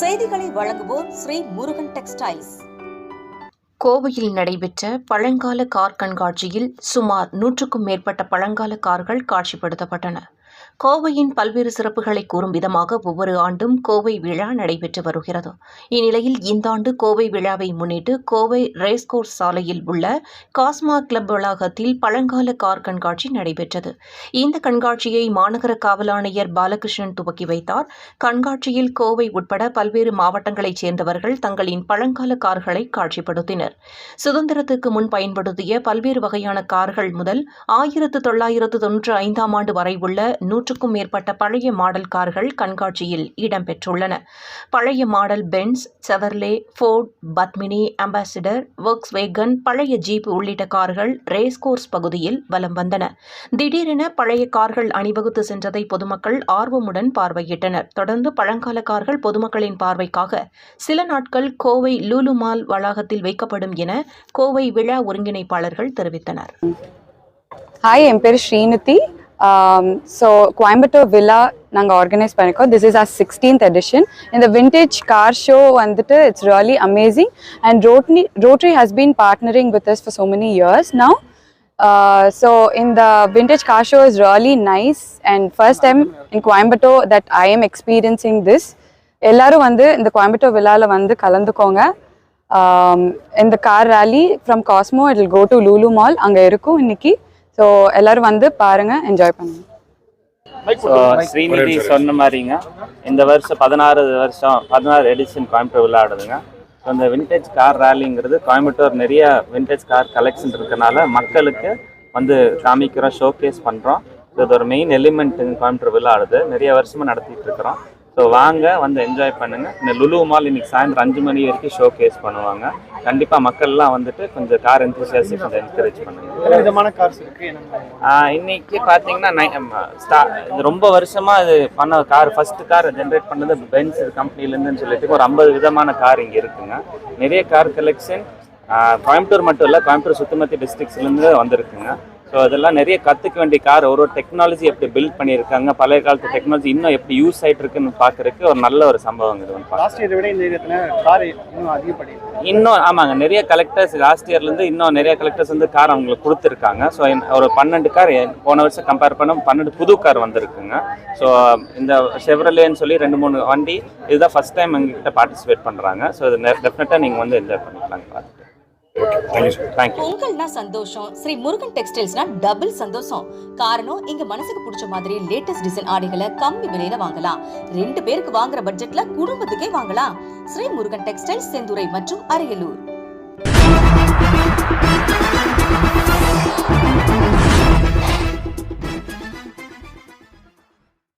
செய்திகளை வழங்குவோர் ஸ்ரீ முருகன் டெக்ஸ்டைல்ஸ். கோவையில் நடைபெற்ற பழங்கால கார் கண்காட்சியில் சுமார் நூற்றுக்கும் மேற்பட்ட பழங்கால கார்கள் காட்சிப்படுத்தப்பட்டன. கோவையின் பல்வேறு சிறப்புகளை கூறும் விதமாக ஒவ்வொரு ஆண்டும் கோவை விழா நடைபெற்று வருகிறது. இந்நிலையில் இந்த ஆண்டு கோவை விழாவை முன்னிட்டு கோவை ரேஸ்கோர்ஸ் சாலையில் உள்ள காஸ்மா கிளப் வளாகத்தில் பழங்கால கார் கண்காட்சி நடைபெற்றது. இந்த கண்காட்சியை மாநகர காவல் ஆணையர் பாலகிருஷ்ணன் துவக்கி வைத்தார். கண்காட்சியில் கோவை உட்பட பல்வேறு மாவட்டங்களைச் சேர்ந்தவர்கள் தங்களின் பழங்கால கார்களை காட்சிப்படுத்தினர். சுதந்திரத்துக்கு முன் பயன்படுத்திய பல்வேறு வகையான கார்கள் முதல் ஆயிரத்து தொள்ளாயிரத்து தொன்னூற்றி ஐந்தாம் ஆண்டு வரை உள்ள நூற்றுக்கும் மேற்பட்ட பழைய மாடல் கார்கள் கண்காட்சியில் இடம்பெற்றுள்ளன பழைய model Benz Chevrolet Ford Padmini Ambassador Volkswagen பழைய ஜீப் உள்ளிட்ட கார்கள் ரேஸ் கோர்ஸ் பகுதியில் வலம் வந்தன. திடீரென பழைய கார்கள் அணிவகுத்து சென்றதை பொதுமக்கள் ஆர்வமுடன் பார்வையிட்டனர். தொடர்ந்து பழங்கால கார்கள் பொதுமக்களின் பார்வைக்காக சில நாட்கள் கோவை லூலுமால் வளாகத்தில் வைக்கப்படும் என கோவை விழா ஒருங்கிணைப்பாளர்கள் தெரிவித்தனர். ஹாய் என் பேர் ஸ்ரீநிதி. ஸோ கோயம்புத்தூர் வில்லா நாங்கள் ஆர்கனைஸ் பண்ணியிருக்கோம் this is our sixteenth edition இந்த விண்டேஜ் கார் ஷோ வந்துட்டு it's really amazing and Rodney Rodri has been partnering with us for so many years now so இந்த vintage car show is really nice and first time in Coimbatore that I am experiencing this எல்லாரும் வந்து இந்த கோயம்புத்தூர் விழாவில் வந்து கலந்துக்கோங்க. இந்த car rally from Cosmo it'll go to Lulu mall அங்கே இருக்கும் இன்னைக்கு. ஸோ எல்லாரும் வந்து பாருங்க என்ஜாய் பண்ணுங்க. ஸ்ரீநிதி சொன்ன மாதிரிங்க இந்த வருஷம் பதினாறு வருஷம் பதினாறு எடிஷன் கோயம்புத்தூர் விளையாடுதுங்க ஸோ இந்த விண்டேஜ் கார் ரேலிங்கிறது கோயம்புத்தூர் நிறைய விண்டேஜ் கார் கலெக்ஷன் இருக்கனால மக்களுக்கு வந்து காமிக்கிறோம் ஷோகேஸ் பண்ணுறோம் ஸோ இது ஒரு மெயின் எலிமெண்ட் கோயம்புத்தூர் விளையாடுது நிறைய வருஷமாக நடத்திட்டு இருக்கிறோம். ஸோ வாங்க வந்து என்ஜாய் பண்ணுங்க. இந்த லுலு மால் இன்னைக்கு சாயந்தரம் அஞ்சு மணி வரைக்கும் ஷோ கேஸ் பண்ணுவாங்க. கண்டிப்பாக மக்கள்லாம் வந்துட்டு கொஞ்சம் கார் என்தூசியாசி கொஞ்சம் என்கரேஜ் பண்ணுங்க. விதமான கார்ஸ் இருக்கு? என்னென்ன? ஆஹ் இன்னைக்கு பார்த்தீங்கன்னா ஸ்டா- ரொம்ப வருஷமா இது பண்ண கார் ஃபர்ஸ்ட் கார் ஜென்ரேட் பண்ணது பென்ஸ் கம்பெனிலேருந்துன்னு சொல்லிட்டு ஒரு ஐம்பது விதமான கார் இங்கே இருக்குங்க. நிறைய கார் கலெக்ஷன் கோயம்புத்தூர் மட்டும் இல்லை கோயம்புத்தூர் சுத்தமத்தி டிஸ்ட்ரிக்ஸ்லேருந்து வந்திருக்குங்க. ஸோ அதெல்லாம் நிறைய கற்றுக்க வேண்டிய கார் ஒரு ஒரு டெக்னாலஜி எப்படி பில்ட் பண்ணியிருக்காங்க பழைய காலத்து டெக்னாலஜி இன்னும் எப்படி யூஸ் ஆயிட்டு இருக்குன்னு பார்க்கறதுக்கு ஒரு நல்ல ஒரு சம்பவம் இது வந்து லாஸ்ட் இயரை விட இந்த கார் இன்னும் அதிகப்படிருக்கு இன்னும் ஆமாங்க நிறைய கலெக்டர்ஸ் லாஸ்ட் இயர்லேருந்து இன்னும் நிறைய கலெக்டர்ஸ் வந்து கார் அவங்களுக்கு கொடுத்துருக்காங்க. ஸோ ஒரு பன்னெண்டு கார் போன வருஷம் கம்பேர் பண்ண பன்னெண்டு புது கார் வந்திருக்குங்க. ஸோ இந்த செவரலேன்னு சொல்லி ரெண்டு மூணு வண்டி இதுதான் ஃபர்ஸ்ட் டைம் எங்ககிட்ட பார்ட்டிசிபேட் பண்ணுறாங்க ஸோ இது டெஃபினட்டாக நீங்கள் வந்து என்ஜாய் பண்ணிக்கலாம் பார்த்துட்டு தேங்க்யூ பொங்கல்னா சந்தோஷம். ஸ்ரீ முருகன் டெக்ஸ்டைல்ஸ்னா டபுள் சந்தோஷம். காரணம் இங்க மனசுக்கு பிடிச்ச மாதிரி லேட்டஸ்ட் டிசைன் ஆடைகளை கம்மி விலையில வாங்கலாம். ரெண்டு பேருக்கு வாங்குற பட்ஜெட்ல குடும்பத்துக்கே வாங்கலாம். ஸ்ரீ முருகன் டெக்ஸ்டைல்ஸ் செந்துறை மற்றும் அரியலூர்.